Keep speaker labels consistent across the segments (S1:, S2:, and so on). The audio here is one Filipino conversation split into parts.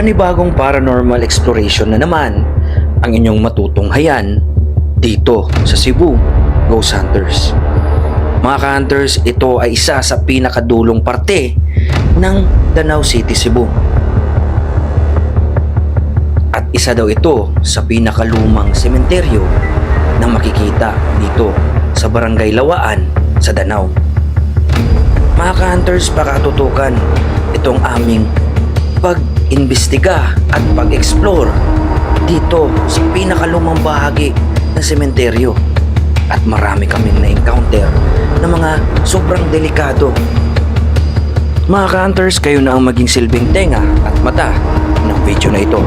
S1: panibagong paranormal exploration na naman ang inyong matutunghayan dito sa Cebu Ghost Hunters. Mga ka-hunters, ito ay isa sa pinakadulong parte ng Danau City, Cebu. At isa daw ito sa pinakalumang sementeryo na makikita dito sa Barangay Lawaan sa Danau. Mga ka-hunters, pakatutukan itong aming pag-imbestiga at pag-explore dito sa pinakalumang bahagi ng sementeryo. At marami kaming na-encounter na mga sobrang delikado. Mga ka-hunters, kayo na ang maging silbing tenga at mata ng video na ito.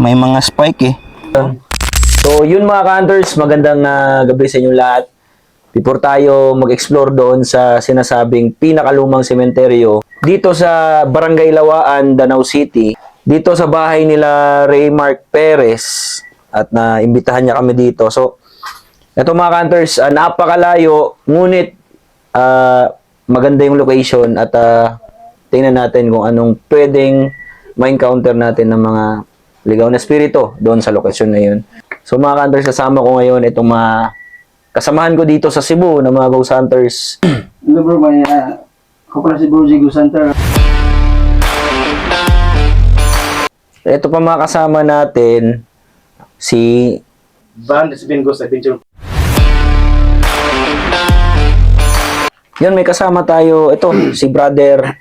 S1: May mga spike eh. So, yun mga ka-hunters, magandang ah, gabi sa inyo lahat. Before tayo mag-explore doon sa sinasabing pinakalumang sementeryo, dito sa Barangay Lawaan, Danau City, dito sa bahay nila Ray Mark Perez, at na-imbitahan niya kami dito. So, ito mga ka-hunters, ah, napakalayo, ngunit ah, maganda yung location at ah, tingnan natin kung anong pwedeng ma-encounter natin ng mga ligaw na spirito doon sa lokasyon na yun. So mga hunters, kasama ko ngayon itong mga kasamahan ko dito sa Cebu ng mga ghost hunters.
S2: Hello bro, may uh, ako pala si Bro Jigo Center.
S1: Ito pa mga kasama natin, si
S2: Van, been Ghost Adventure.
S1: Yan, may kasama tayo. Ito, si brother.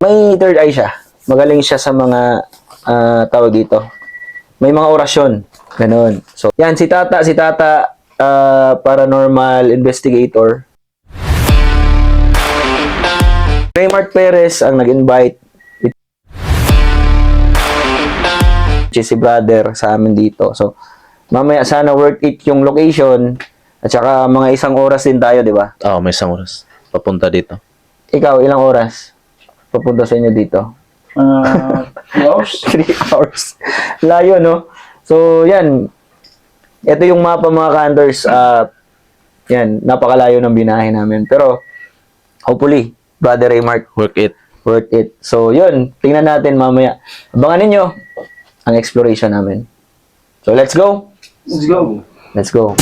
S1: May third eye siya. Magaling siya sa mga ah, tawag dito. May mga orasyon. Ganon. So, yan, si Tata, si Tata, ah, paranormal investigator. Raymart Perez ang nag-invite. Si brother sa amin dito. So, mamaya sana worth it yung location at saka mga isang oras din tayo, di ba?
S3: Oo, may isang oras. Papunta dito.
S1: Ikaw, ilang oras papunta sa inyo dito?
S2: Uh, yours?
S1: 3 hours. Layo, no? So, yan. Ito yung mapa mga kanders. ah yan, napakalayo ng binahe namin. Pero, hopefully, Brother Raymark,
S3: Work it.
S1: worth it. So, yun. Tingnan natin mamaya. Abangan ninyo ang exploration namin. So, let's go.
S2: Let's go.
S1: Let's go.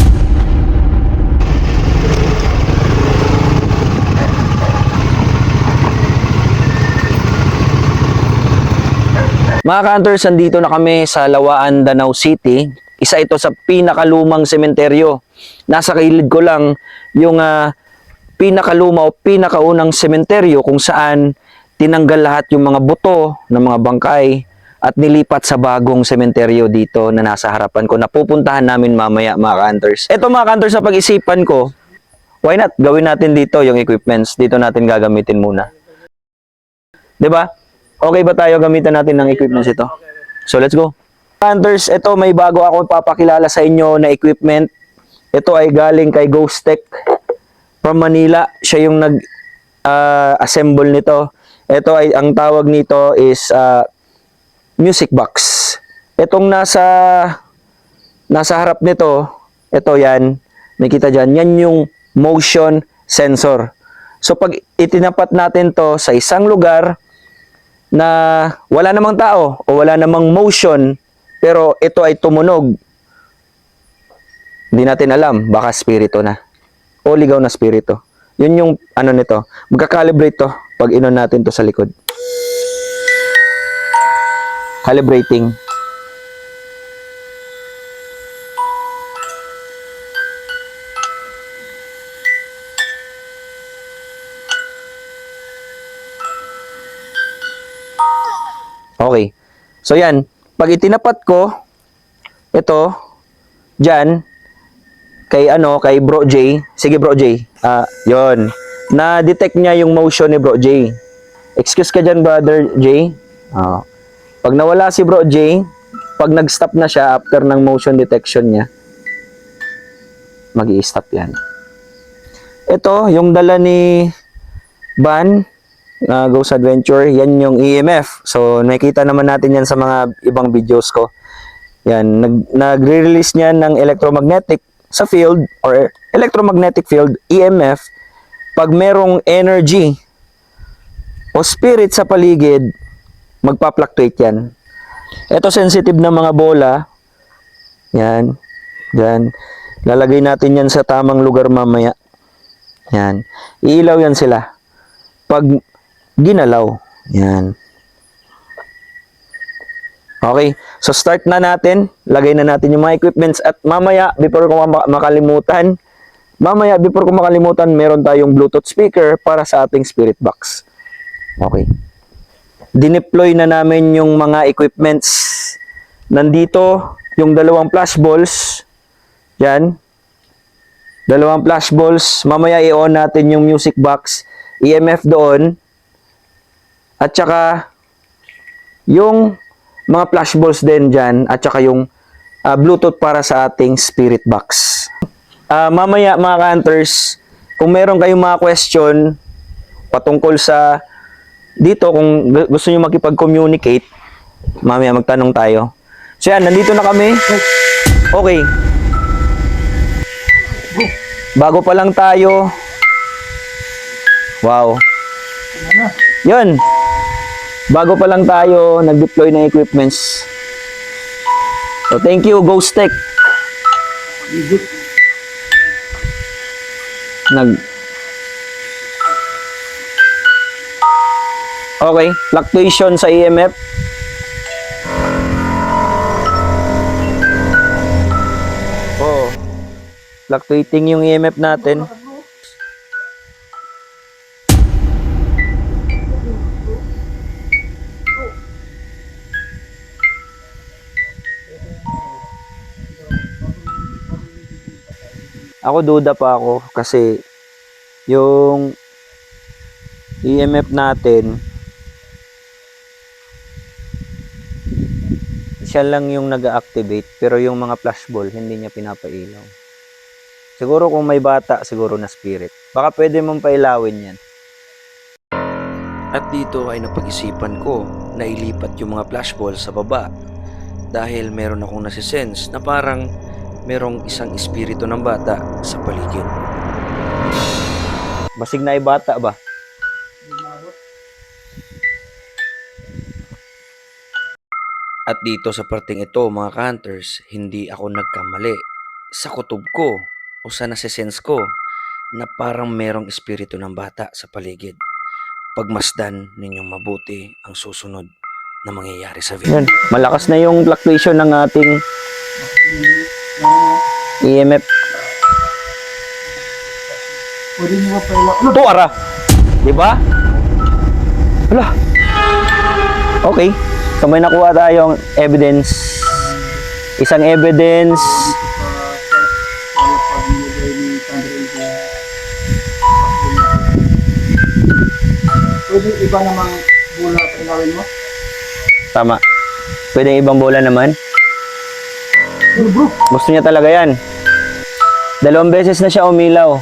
S1: Mga ka-hunters, andito na kami sa Lawaan, Danau City. Isa ito sa pinakalumang sementeryo. Nasa kilid ko lang yung ah, pinakaluma o pinakaunang sementeryo kung saan tinanggal lahat yung mga buto ng mga bangkay at nilipat sa bagong sementeryo dito na nasa harapan ko. Napupuntahan namin mamaya mga ka-hunters. Ito mga ka-hunters sa pag-isipan ko, why not? Gawin natin dito yung equipments. Dito natin gagamitin muna. ba? Okay ba tayo gamitan natin ng equipments ito? So let's go. Hunters, ito may bago ako papakilala sa inyo na equipment. Ito ay galing kay Ghost Tech from Manila. Siya yung nag ah, assemble nito. Ito ay ang tawag nito is ah, music box. Itong nasa nasa harap nito, ito yan, nakita dyan, yan yung motion sensor. So pag itinapat natin to sa isang lugar na wala namang tao o wala namang motion, pero ito ay tumunog, hindi natin alam, baka spirito na. O ligaw na spirito. Yun yung ano nito. Magka-calibrate to pag inon natin to sa likod. Calibrating. Okay. So yan, pag itinapat ko ito diyan kay ano, kay Bro J. Sige Bro J. Ah, 'yon. Na-detect niya yung motion ni Bro J. Excuse ka diyan, Brother J. Ah. Pag nawala si Bro J, pag nag-stop na siya after ng motion detection niya, magi stop yan. Ito, yung dala ni Ban, na Ghost Adventure, yan yung EMF. So, nakikita naman natin yan sa mga ibang videos ko. Yan, nag, nagre-release niyan ng electromagnetic sa field or electromagnetic field, EMF, pag merong energy o spirit sa paligid, magpa-fluctuate yan. Ito sensitive na mga bola. Yan. Yan. Lalagay natin yan sa tamang lugar mamaya. Yan. Iilaw yan sila. Pag ginalaw. Yan. Okay. So start na natin. Lagay na natin yung mga equipments at mamaya before ko ma- makalimutan, mamaya before ko makalimutan, meron tayong Bluetooth speaker para sa ating spirit box. Okay. Dineploy na namin yung mga equipments. Nandito yung dalawang flash balls. Yan. Dalawang flash balls. Mamaya i-on natin yung music box. EMF doon. At saka yung mga flash balls din dyan. At saka yung ah, Bluetooth para sa ating spirit box. Ah, mamaya mga hunters, kung meron kayong mga question patungkol sa dito kung gu- gusto niyo makipag-communicate, mamaya magtanong tayo. So yan, nandito na kami. Okay. Bago pa lang tayo. Wow. Yun. Bago pa lang tayo nag-deploy ng equipments. So thank you, Ghost Tech. Nag Okay, fluctuation sa EMF. Oh. Fluctuating yung EMF natin. Ako duda pa ako kasi yung EMF natin siya lang yung nag-activate pero yung mga flashball hindi niya pinapailaw. Siguro kung may bata, siguro na spirit. Baka pwede mong pailawin yan. At dito ay napag-isipan ko na ilipat yung mga flashball sa baba dahil meron akong nasisense na parang merong isang espiritu ng bata sa paligid. Basig na ay bata ba? At dito sa parting ito mga hunters, hindi ako nagkamali. Sa kutob ko o sa nasisense ko na parang merong espiritu ng bata sa paligid. Pagmasdan ninyong mabuti ang susunod na mangyayari sa video. Malakas na yung fluctuation ng ating EMF.
S2: Pwede nyo ba pala? Ano?
S1: Ito ara. Di ba? Wala. Okay. So may nakuha tayong evidence. Isang evidence.
S2: Pwede iba namang bola pailawin mo?
S1: Tama. Pwede ibang bola naman. Gusto niya talaga yan. Dalawang beses na siya umilaw.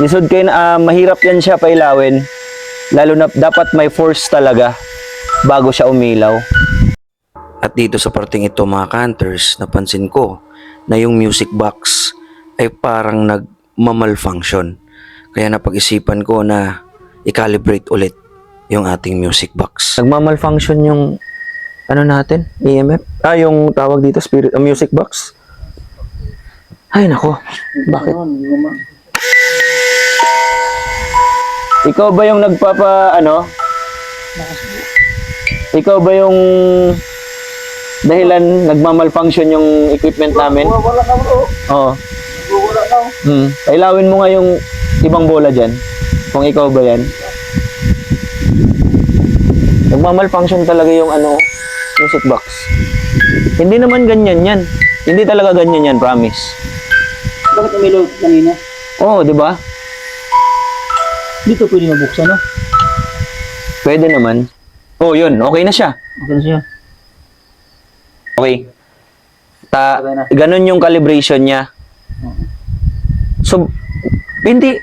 S1: Nisod kayo na ah, mahirap yan siya pailawin. Lalo na dapat may force talaga bago siya umilaw. At dito sa parting ito mga hunters, napansin ko na yung music box ay parang nagmamalfunction. Kaya napag-isipan ko na i-calibrate ulit yung ating music box. Nagmamalfunction yung ano natin, EMF? Ah, yung tawag dito, spirit, uh, music box. Ay, nako. Bakit? Ikaw ba yung nagpapa, ano? Ikaw ba yung dahilan nagmamalfunction yung equipment namin?
S2: Wala, wala ka bro.
S1: Oo.
S2: Wala ka.
S1: Hmm. Pailawin mo nga yung ibang bola dyan. Kung ikaw ba yan. Nagmamalfunction talaga yung ano, music box. Hindi naman ganyan yan. Hindi talaga ganyan yan, promise.
S2: Bakit umilaw kanina?
S1: Oo, di ba?
S2: Dito pwede mabuksan, no?
S1: Pwede naman. Oh, yun. Okay na siya.
S2: Okay na siya.
S1: Okay. Ta
S2: Okay na.
S1: ganun yung calibration niya. So, hindi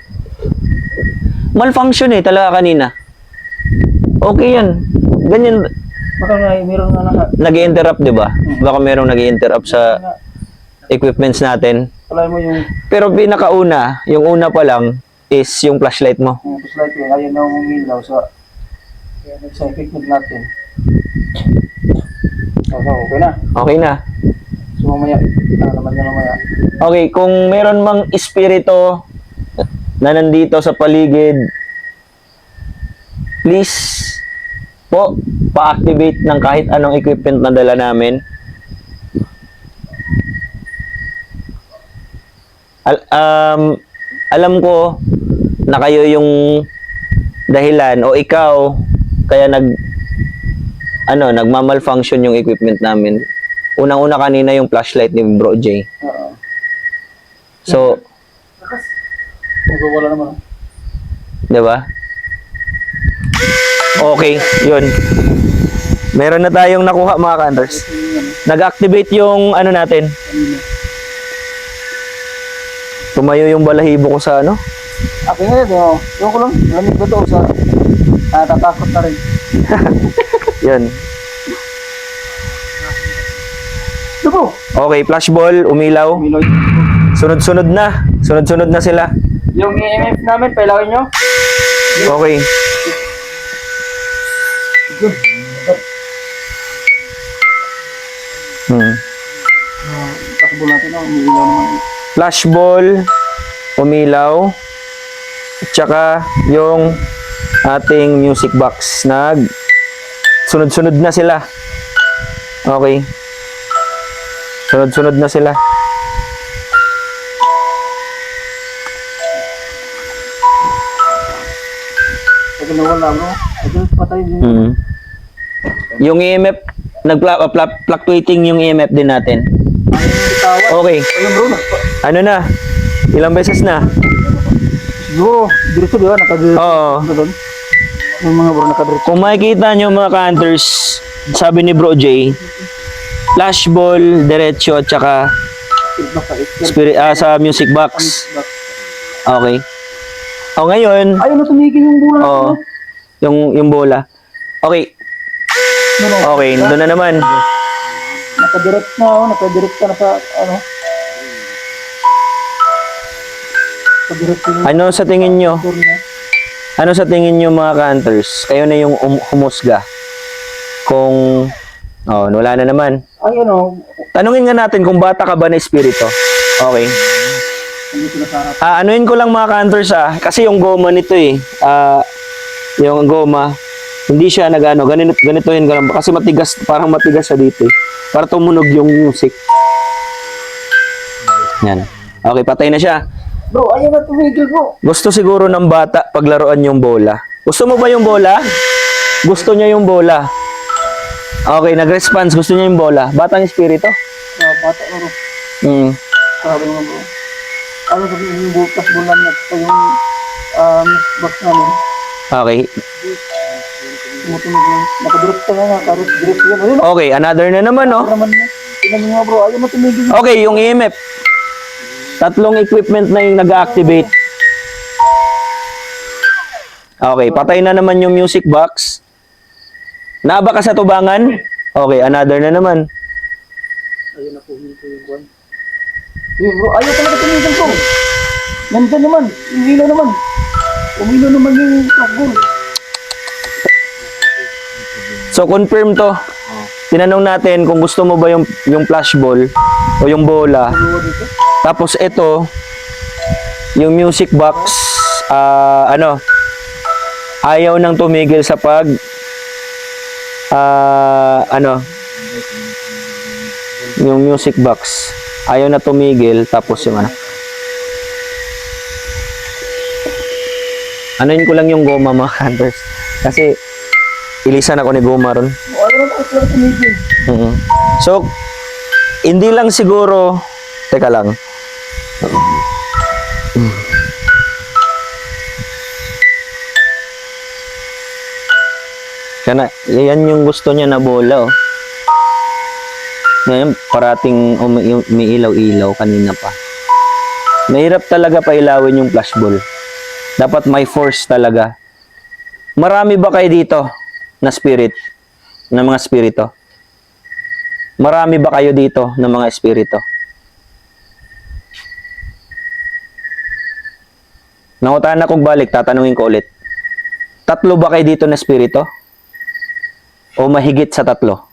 S1: malfunction eh talaga kanina. Okay yan. Ganyan,
S2: Baka nga, meron nga naka,
S1: nag interrupt di ba? Baka merong nag interrupt sa equipments natin.
S2: palay mo yung,
S1: Pero pinakauna, yung una pa lang, is yung flashlight mo.
S2: yung flashlight eh, ayaw na umilaw sa, sa equipment natin. So, okay na.
S1: Okay na.
S2: So, mamaya, ano naman niya mamaya.
S1: Okay, kung meron mang espiritu na nandito sa paligid, please po, pa-activate ng kahit anong equipment na dala namin. Al- um, alam ko na kayo yung dahilan o ikaw kaya nag ano, nagmamalfunction yung equipment namin. Unang-una kanina yung flashlight ni Bro J.
S2: Oo.
S1: So,
S2: Magwawala naman.
S1: 'di ba? Okay, 'yun. Meron na tayong nakuha mga ka-hunters. Nag-activate yung ano natin. Tumayo yung balahibo ko sa ano.
S2: Akin nga yun, oh. Yung ko lang, lamig ko to sa, ah, tatakot na rin.
S1: 'Yun.
S2: Dugo!
S1: Okay, flashball, umilaw.
S2: Miloy.
S1: Sunod-sunod na. Sunod-sunod na sila.
S2: Yung EMF namin, pailawin nyo.
S1: Okay.
S2: Good.
S1: Hmm.
S2: Takbo natin, oh. Umiilaw naman.
S1: Flashball, umilaw. At saka yung ating music box. Nag sunod-sunod na sila. Okay. Sunod-sunod na sila.
S2: Pag nawala. Agad patay din.
S1: Mm. Yung EMF, nag-fluctuating yung EMF din natin.
S2: Ano?
S1: Okay.
S2: Ayun, bro.
S1: Ano na? Ilang beses na?
S2: Siguro, diretso di ba? Nakadiretso.
S1: Oo.
S2: Doon? Yung mga bro, nakadiretso.
S1: Kung makikita nyo mga ka-hunters, sabi ni Bro J, flashball, diretso, at saka spirit, ah, sa music box. Okay. O ngayon,
S2: Ayun na tumigil yung bulan.
S1: Oo. yung yung bola. Okay. Okay, doon na naman.
S2: Nakadirect na, oh. Nakadirect ka na sa, ano. Nakadirect
S1: Ano sa tingin nyo? Ano sa tingin nyo mga ka-hunters? Kayo na yung um- humusga. Kung, oh, wala na naman.
S2: Ay, ano,
S1: Tanungin nga natin kung bata ka ba na espiritu. Okay.
S2: harap.
S1: Ah, anuin ko lang mga ka-hunters ah, kasi yung goma nito eh, ah, yung goma, hindi siya nagano, ganito, ganitohin ko lang, kasi matigas, parang matigas siya dito eh, para tumunog yung music. Yan. Okay, patay na siya.
S2: Bro, ayaw na tumigil, bro.
S1: Gusto siguro ng bata paglaruan yung bola. Gusto mo ba yung bola? Gusto niya yung bola. Okay, nag-response. Gusto niya yung bola. Batang espiritu?
S2: Sa bata, bro.
S1: Hmm.
S2: Sabi mo, bro. Ano sabi yung bukas bulan na yung um, box namin.
S1: Okay.
S2: Tumutunog lang. Nakadirect ka na, nakadirect yan. Ayun,
S1: Okay, another na naman, oh.
S2: ano naman niya. Tingnan mo nga, bro. Ayaw na tumigil.
S1: Okay, yung EMF. Tatlong equipment na yung nag-activate. Okay, patay na naman yung music box. Naba ka sa tubangan? Okay, another na naman.
S2: Ayun na po, hinto yung buwan. Ayun, bro. Ayaw talaga tumigil, bro. Nandyan naman. Umilo naman. Umilo naman yung takbol.
S1: So, confirm to. Tinanong natin kung gusto mo ba yung, yung flashball o yung bola. Tapos ito, yung music box, ah, ano, ayaw nang tumigil sa pag, ah, ano, yung music box, ayaw na tumigil, tapos yung ano. Anuin ko lang yung goma mga hunters. Kasi, ilisan ako ni goma ron.
S2: Tumigil.
S1: Mhm. So, hindi lang siguro, teka lang. Kana, yan yung gusto niya na bola, oh. Ngayon, parating umi- umiilaw-ilaw kanina pa. Mahirap talaga pailawin yung flashball. Dapat may force talaga. Marami ba kayo dito na spirit? Na mga spirito? Marami ba kayo dito na mga espiritu? Nangutaan na kong balik, tatanungin ko ulit. Tatlo ba kayo dito na espiritu? O mahigit sa tatlo?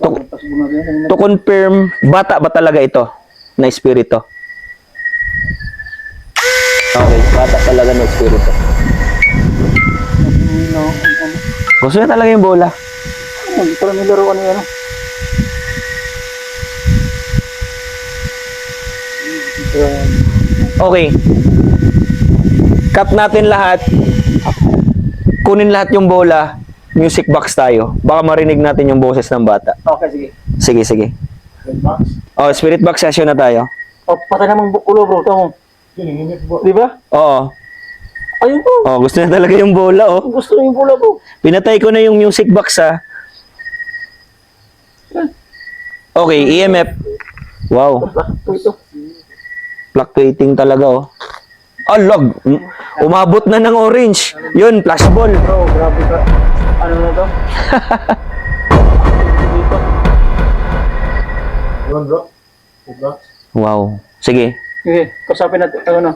S1: To, to confirm, bata ba talaga ito na espiritu? Okay, bata talaga na espiritu. Gusto niya talaga yung bola.
S2: ano, parang nilaro ano yan.
S1: Okay. Cut natin lahat. Kunin lahat yung bola. Music box tayo. Baka marinig natin yung boses ng bata.
S2: okay, sige.
S1: Sige, sige.
S2: Box.
S1: Oh, spirit box session na tayo.
S2: Oh, patay namang bukulo bro, tamo. Di ba?
S1: Oo.
S2: Ayun po.
S1: Oh, gusto niya talaga yung bola, oh.
S2: Gusto niyo yung bola bro.
S1: Pinatay ko na yung music box, ha. Okay, EMF. Wow,
S2: Ito,
S1: fluctuating talaga, oh. Alag, um- umabot na ng orange. Yun, flashball.
S2: Bro, grabe ka. Ano na to? Yun bro. Diba?
S1: Wow. Sige,
S2: Sige, kasapin natin. Ano na?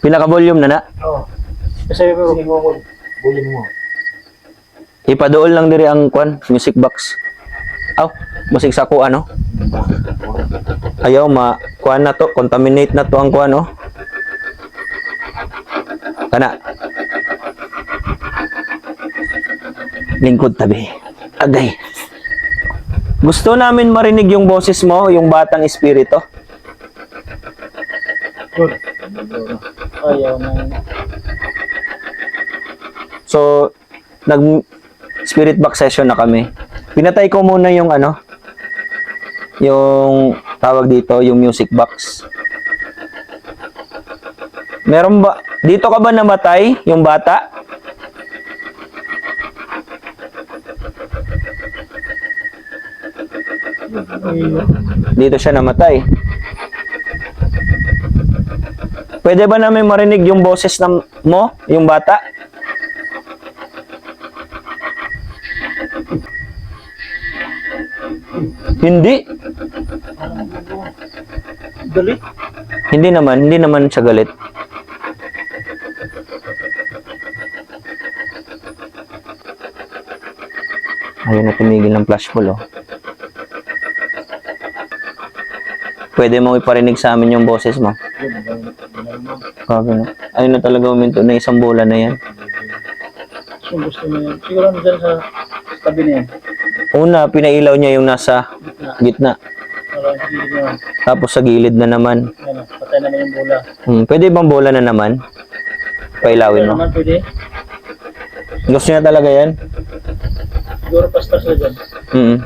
S1: pinaka-volume na na.
S2: Oo. Kasi. Sige mo Bulin mo.
S1: Ipadool lang diri ang kwan, music box. Aw, musik sa kuan no? Ayaw ma kuan na to, contaminate na to ang kuan no. Kana. Lingkod tabi. Agay. Gusto namin marinig yung boses mo, yung batang espiritu.
S2: Good. Ayaw na.
S1: So, nag spirit box session na kami. Pinatay ko muna yung ano, yung tawag dito, yung music box. Meron ba, dito ka ba namatay, yung bata? Dito siya namatay. Pwede ba namin marinig yung boses ng mo, yung bata? Hindi.
S2: Dali.
S1: Hindi naman, hindi naman siya galit. Ayun na tumigil ng flashball, oh. Pwede mo iparinig sa amin yung boses mo. Grabe na. Ayun na talaga uminto na isang bola na yan.
S2: So gusto niya yan. Siguro ano dyan sa tabi niya.
S1: Una, pinailaw niya yung nasa
S2: Gitna. naman.
S1: Tapos sa gilid na naman.
S2: Ano, patay naman yung bola.
S1: Hmm, pwede bang bola na naman? Pailawin
S2: Ano
S1: mo.
S2: naman pwede?
S1: Gusto niya talaga yan?
S2: Siguro pastas na dyan.
S1: Mm.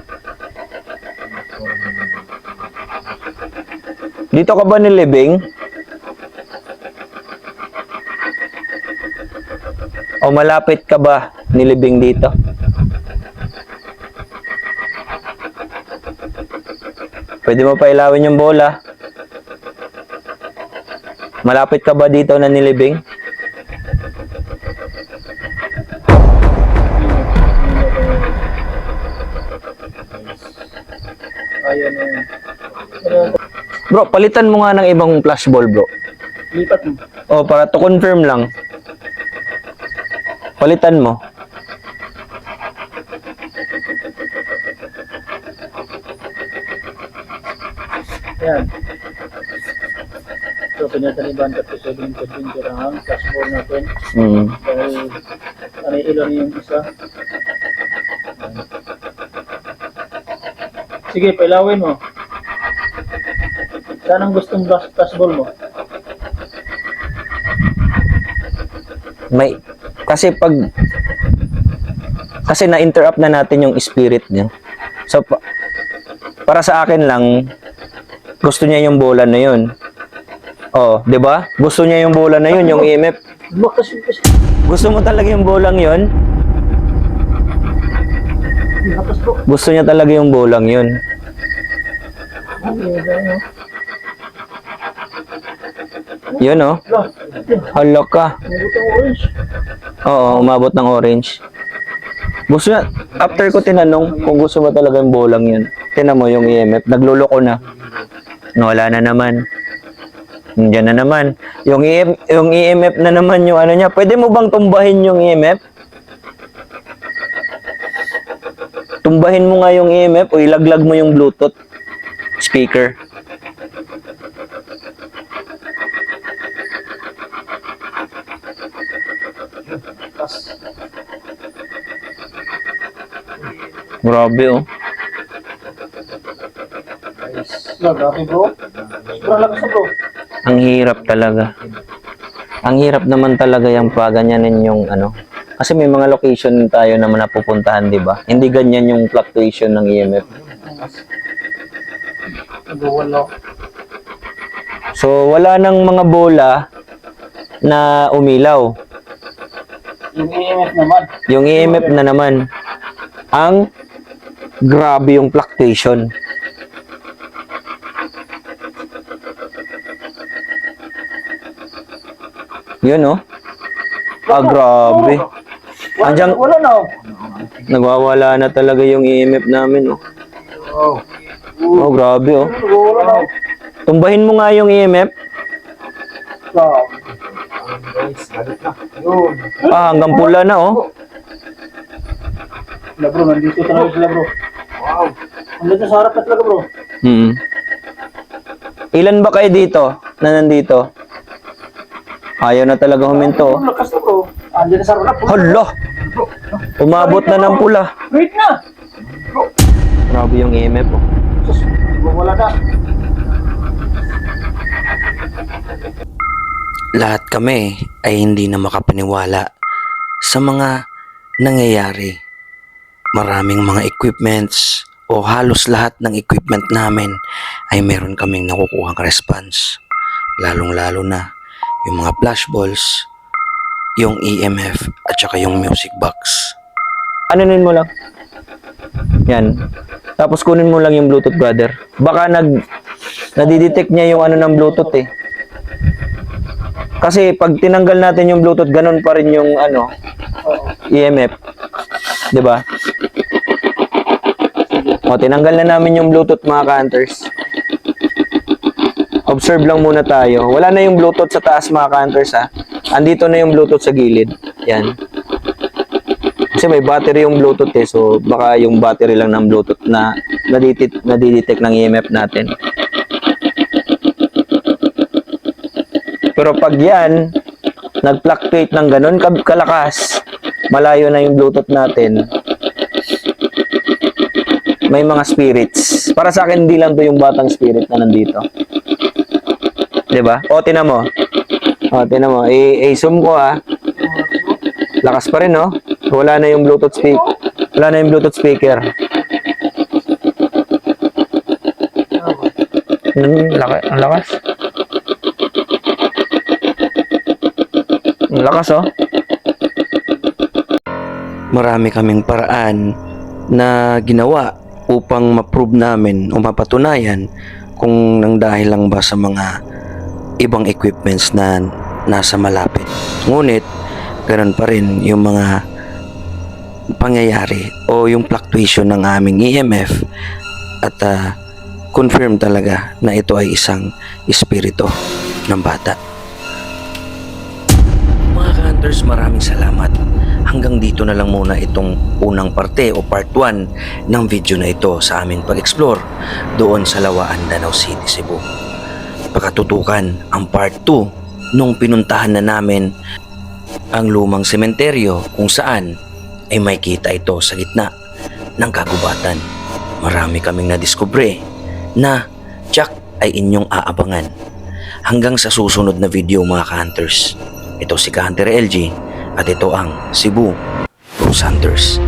S1: Dito ka ba nilibing? O malapit ka ba nilibing dito? Pwede mo pa ilawin yung bola. Malapit ka ba dito na nilibing? Bro, palitan mo nga ng ibang flashball, bro.
S2: lipat mo.
S1: O, para to confirm lang. Palitan mo.
S2: Yan. So, pinataniban to sa lingkod yung tirahan. Cash ball natin.
S1: Mm.
S2: Dahil, ano ilan yung isa. Sige, pailawin mo. Saan ang gustong ball mo?
S1: May, kasi pag, kasi na-interrupt na natin yung spirit niya. So, pa- para sa akin lang, gusto niya yung bola na yun. Oh, 'di ba? Gusto niya yung bola na yun, yung EMF. Gusto mo talaga yung bolang yun? Gusto niya talaga yung bolang yun. Yun oh. Hala ka. Oo, umabot ng orange. Gusto niya, after ko tinanong kung gusto ba talaga yung bolang yun. Tinan mo yung EMF, nagluloko na. Wala na naman. Diyan na naman. Yung, EM, yung EMF na naman yung ano niya. Pwede mo bang tumbahin yung EMF? Tumbahin mo nga yung EMF o ilaglag mo yung Bluetooth speaker. Grabe oh.
S2: Grabe bro. Sobrang lakas na bro.
S1: Ang hirap talaga. Ang hirap naman talaga yung paganyanin yung ano. Kasi may mga location tayo naman na pupuntahan, di ba? Hindi ganyan yung fluctuation ng EMF. So, wala nang mga bola na umilaw.
S2: Yung EMF naman.
S1: Yung EMF na naman, ang grabe yung fluctuation. Yun, oh. Ah, grabe. Andiyan-
S2: wala na oh.
S1: Nagwawala na talaga yung EMF namin, oh.
S2: Oh.
S1: Oh, grabe, oh. Tumbahin mo nga yung EMF. Ah, hanggang pula na, oh.
S2: Sila bro, nandito talaga sila bro. Wow. Nandito sa harap na talaga bro.
S1: Hmm. Ilan ba kayo dito na nandito? Ayaw na talaga huminto. oh.
S2: Ang lakas na bro. Andiyan na sa harap. bro.
S1: Hala! Umabot na ng pula.
S2: Wait na. Bro.
S1: Grabe yung EMF, oh.
S2: Sus, nagwawala na.
S4: lahat kami ay hindi na makapaniwala sa mga nangyayari. Maraming mga equipments o halos lahat ng equipment namin ay meron kaming nakukuhang response. Lalong-lalo na yung mga flashballs, yung EMF at saka yung music box.
S1: Anunin mo lang. Yan. Tapos kunin mo lang yung Bluetooth, brother. Baka nag nadidetect niya yung ano ng Bluetooth eh. Kasi pag tinanggal natin yung Bluetooth, ganun pa rin yung ano, EMF. 'Di ba? O, tinanggal na namin yung Bluetooth mga ka-hunters. Observe lang muna tayo. Wala na yung Bluetooth sa taas mga ka-hunters ha. Andito na yung Bluetooth sa gilid. Yan. Kasi may battery yung Bluetooth eh. So, baka yung battery lang ng Bluetooth na nadidetect, nadidetect ng EMF natin. Pero pag yan, nag-fluctuate ng ganun kalakas, malayo na yung Bluetooth natin, may mga spirits. Para sa akin, hindi lang to yung batang spirit na nandito. 'Di ba? O, tinan mo. O, tinan mo. I-zoom ko ah. Lakas pa rin, no? Wala na yung Bluetooth speak. Wala na yung Bluetooth speaker. Hmm, laki, lakas. Ang lakas, oh.
S4: marami kaming paraan na ginawa upang ma-prove namin o mapatunayan kung nang dahil lang ba sa mga ibang equipments na nasa malapit. Ngunit, ganun pa rin yung mga pangyayari o yung fluctuation ng aming EMF at ah, confirm talaga na ito ay isang espiritu ng bata. Mga ka-hunters, maraming salamat. Hanggang dito na lang muna itong unang parte o part 1 ng video na ito sa aming pag-explore doon sa Lawaan, Danau City, Cebu. Pakatutukan ang part 2 nung pinuntahan na namin ang lumang sementeryo kung saan ay may kita ito sa gitna ng kagubatan. Marami kaming nadiskubre na Jack ay inyong aabangan. Hanggang sa susunod na video mga ka-hunters. Ito si Ka-Hunter LG at ito ang Cebu Rose Hunters.